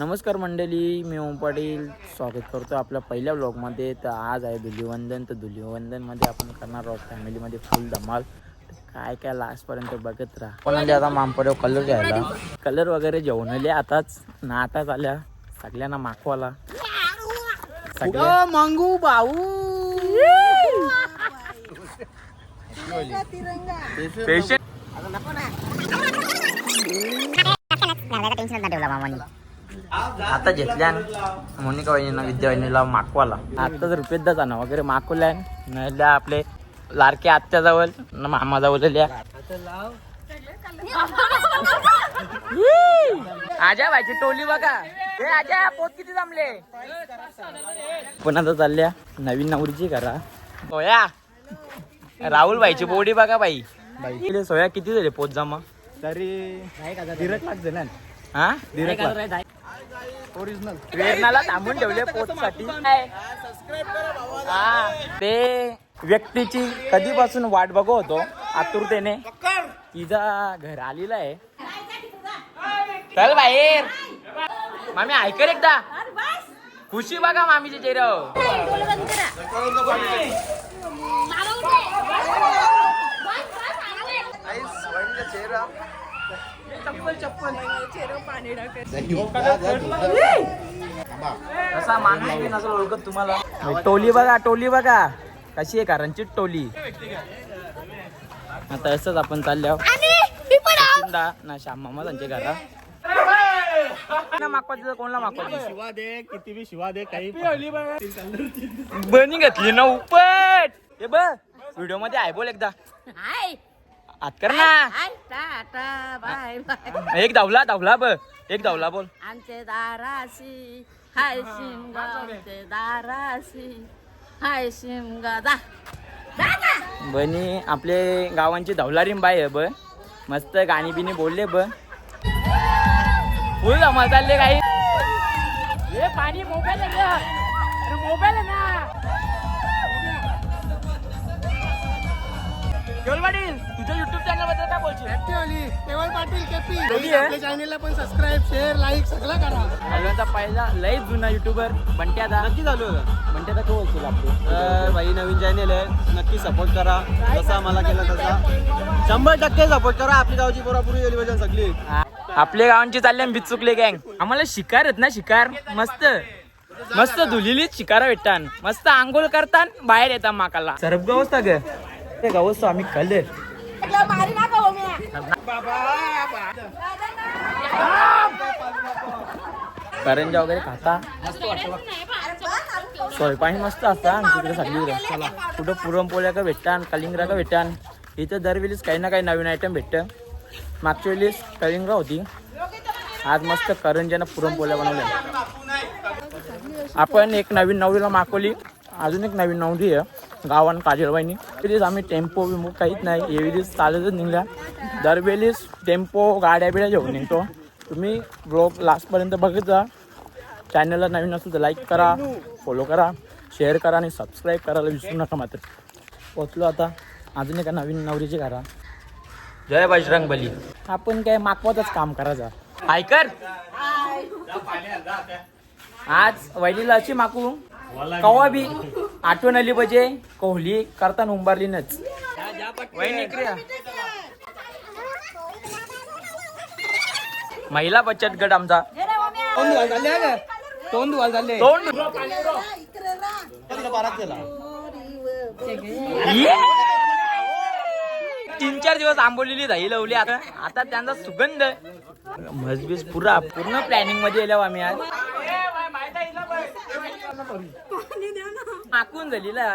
नमस्कार मंडळी मी ओम पाटील स्वागत करतो आपल्या पहिल्या ब्लॉगमध्ये तर आज आहे धुलीवंदन तर धुलीवंदनमध्ये आपण करणार आहोत फॅमिलीमध्ये फुल धमाल तर काय काय लास्टपर्यंत बघत राहा पण आले आता मामपड्यावर कलर घ्यायला कलर वगैरे जेवण आले आताच ना आताच आल्या सगळ्यांना माखवाला सगळ्या मांगू भाऊ पेशंट आता घेतल्या मोनिका वहिनीनं विद्या वहिनीला माकवाला. आताच रुपयेदा जाणं वगैरे माकवल्या नल्या आपले लारके आत्याजवळ न मामाजवळ लिया आजा व्हायची टोली बघा. हे आजा पोत किती जमले? पण आता चालल्या नवीन नवरीची करा. सोया राहुल भाईची बोडी बघा बाई. बाई सोया किती झाले पोत जमा? तरी दीड लाख जण हा? दीड लाख. ओरिजिनल प्रेरणाला थांबून ठेवले पोटसाठी. हा ते व्यक्तीची कधीपासून वाट बघू होतो आतुरतेने. तिचा घर आलेला आहे. चल बाहेर. मामी ऐकर एकदा. खुशी बघा मामीच्या चेहऱ्यावर असा माणूस बी नसेल ओळखत तुम्हाला. टोली बघा टोली बघा. कशी आहे कारणची टोली? आता असंच आपण चालल्या ना श्याम मामा त्यांच्या घरा ना मागवा तिथं कोणला मागवा शिवा दे किती बी शिवा दे काही बनी घेतली ना उपट. हे बघ व्हिडिओमध्ये आहे बोल एकदा. आत कर ना. Hi tata bye bye. एक धावला धावला ब एक धावला बोल. आमचे दाराशी हाय शिमगा. आमचे दाराशी हाय शिमगा. दा बनी आपले गावांची धवलारीम बाई आहे ब मस्त गाणी बिनी बोलले ब फुल धमाल चालले काही. हे पाणी मोबाईल मोबाईल ना. केवळ पाटील तुझ्या युट्यूब चॅनलबद्दल काय बोलशील? केवळ पाटील केपी. केली आहे? आपल्या चॅनेलला पण सबस्क्राईब शेअर लाईक सगळं करा. पहिला लय जुना युट्यूबर बंट्यादा. नक्की चालू बंट्यादा तो बोलशील आपले? तर भाई नवीन चॅनेल आहे. नक्की सपोर्ट करा. जसा आम्हाला केला तसा. शंभर टक्के सपोर्ट करा. आपली गावची पोरापुरी गेली पाहिजे सगळी. आपल्या गावांची चालले बिचुकले गँग आम्हाला शिकार आहेत ना शिकार. मस्त. मस्त धुलिलीच शिकारा भेटतान मस्त आंघोळ करतान बाहेर येतात माकाला. सरप गावच ग ते गावच आम्ही कलर करंजा वगैरे खाता? स्वयंपाणी मस्त असता आमच्या तिकडे सांगली कुठं पुरणपोळ्या का भेटतान कलिंगरा का भेटतान इथं दरवेळीस काही ना काही नवीन आयटम भेटतं. मागच्या वेळेस कलिंगरा होती. आज मस्त करंजानं पुरणपोळ्या बनवल्या. आपण एक नवीन नवरीला मागवली. अजून एक नवीन नवरी आहे गावान काजळबाईनी तरीच आम्ही टेम्पो बिम्पो काहीच नाही. एवढीच चालतच निघल्या. दरवेळीस टेम्पो गाड्या बिड्या घेऊन निघतो. तुम्ही ब्लॉग लास्टपर्यंत बघत जा. चॅनलला नवीन असेल तर लाईक करा फॉलो करा शेअर करा आणि सबस्क्राईब करायला विसरू नका मात्र. पोचलो आता. अजून एका नवीन नवरीची घरा. जय बजरंग बली. आपण काय मागवातच काम करायचं. ऐकर आज वैलीला अशी माकू कवा बी. आठवण आली पाहिजे कोहली करताना उंबारली नच. वहिनी इकडे या. महिला बचत गट आमचा. तोंड? तोंड! तीन चार दिवस आंबोलीली दही लावली आता. आता त्यांचा सुगंध. मजबीस पुरा पूर्ण प्लॅनिंगमध्ये आम्ही आज. माकून झालेला.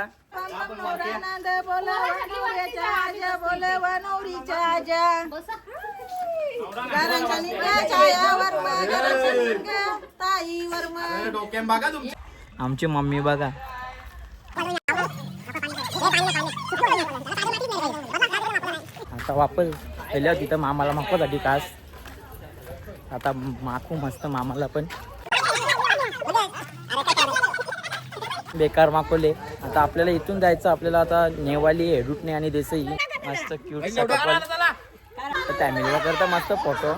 आमची मम्मी बघा. आता वापस गेल्यावर तिथं मामाला मागवासाठी कास आता माकू मस्त मामाला पण. बेकार माकवले आता आपल्याला इथून जायचं आपल्याला आता नेवाली हेडूटणे आणि देसाई. मस्त क्यूट फॅमिलीला करता मस्त फोटो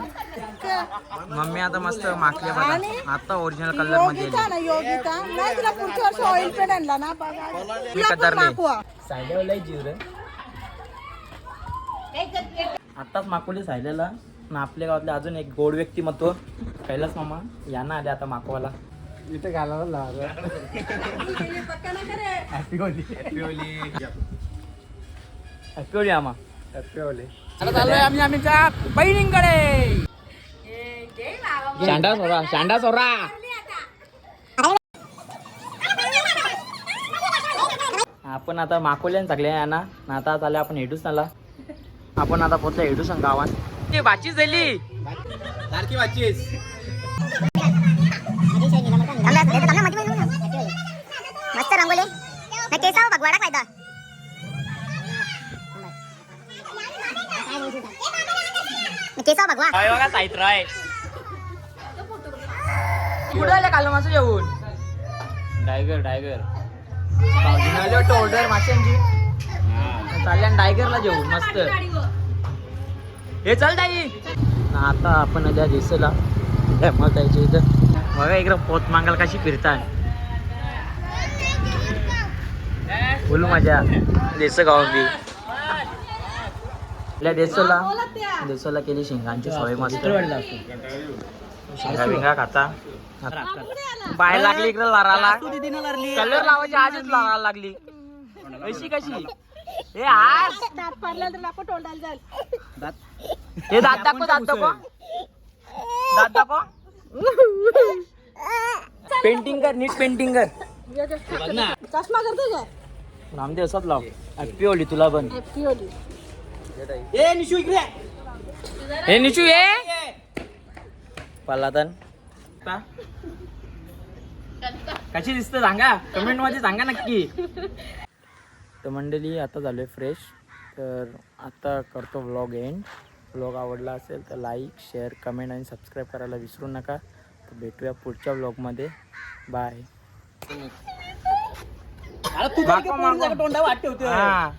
मम्मी आता मस्त माखले बघा. आता ओरिजिनल कलरमध्ये जीव आताच माकोली सायल्याला ना आपल्या गावातले अजून एक गोड व्यक्तिमत्व. कैलास मामा यांना आले आता माकवाला. इथे घालायला happy Holi happy Holi happy Holi आमा हॅपी होली आता चाललोय आम्ही आमच्या बहिणींकडे. शांडा सोरा शांडा सोरा. आपण आता माकोल्यान सगळे यांना ना आता चालले आपण हेडूस नाला आपण आता पोहोचलो हेडूस गावात. ती बाची झाली सारखी वाचीस. भगवाडा फायदा. केसा भगवा. काय बघा साहित्य आहे कुठं आले काल माझं जेवून टायगर टायगर ऑर्डर माशांची चालल्या टायगरला जेवून मस्त. हे चल ताई. आता आपण त्या दिसेला. मग जायचे इथं. बघा इकडं पोत मागाल कशी फिरतात फुल मजा देस गाव बी. आपल्या देसला. देसला केली शिंगांची सवय मस्त. शिंगा बिंगा खाता. बाहेर लागली इकडे लराला. कलर लावायची आजच लरायला लागली. कशी कशी? हे आज. दात पडला तर नको तोंडाला जाईल. हे दात दाखव दात दाखव. दात दाखव. पेंटिंग कर नीट पेंटिंग कर. चष्मा करतो का? नामदेव असत लाव हॅपी होली तुला पण. हॅपी होली ए निशू इकडे. हे निशू ये पल्लातन. कशी दिसते सांगा? कमेंटमध्ये सांगा नक्की. तर मंडळी आता झालोय फ्रेश तर आता करतो व्लॉग एंड व्लॉग आवडला असेल तर लाईक शेअर कमेंट आणि सबस्क्राईब करायला विसरू नका. तर भेटूया पुढच्या व्लॉगमध्ये बाय तू तोंडा वाट ठेवते हा.